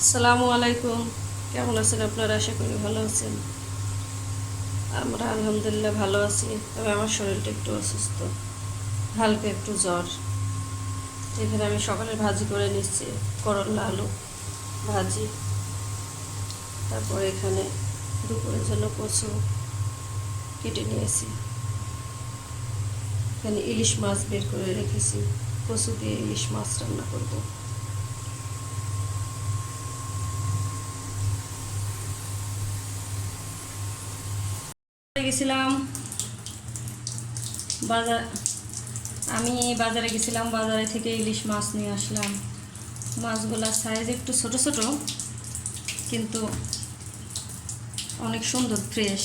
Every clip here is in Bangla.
আসসালামু আলাইকুম। কেমন আছেন আপনারা? আশা করি ভালো আছেন। আমরা আলহামদুলিল্লাহ ভালো আছি। তবে আমার শরীরটা একটু অসুস্থ। হালকা একটু জ্বর। এখানে আমি সকালে ভাজি করে নিচ্ছি। করলা, আলু ভাজি। তারপর এখানে দুপুরের জন্য কচু কেটে নিয়েছি। এখানে ইলিশ মাছ বের করে রেখেছি। কচু দিয়ে ইলিশ মাছ রান্না করব। গেছিলাম। বাজার আমি বাজারে গেছিলাম, বাজারে থেকে ইলিশ মাছ নিয়ে আসলাম। মাছগুলার সাইজ একটু ছোট ছোট, কিন্তু অনেক সুন্দর ফ্রেশ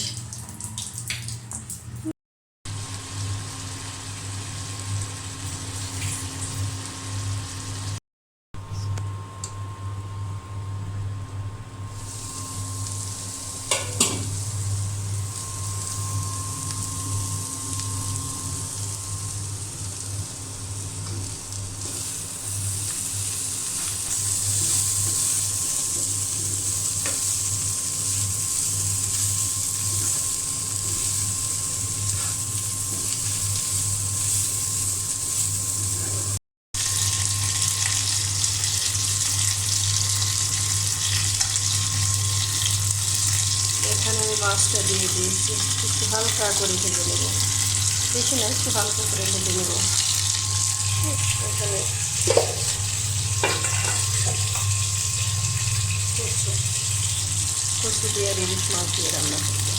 এখানে আমি মাছটা দিয়ে দিয়েছি। একটু হালকা করে ভেজে নেব। বেশি না, একটু হালকা করে ভেজে নেব। এখানে কচু দিয়ে আর মাছ দিয়ে রান্না করব।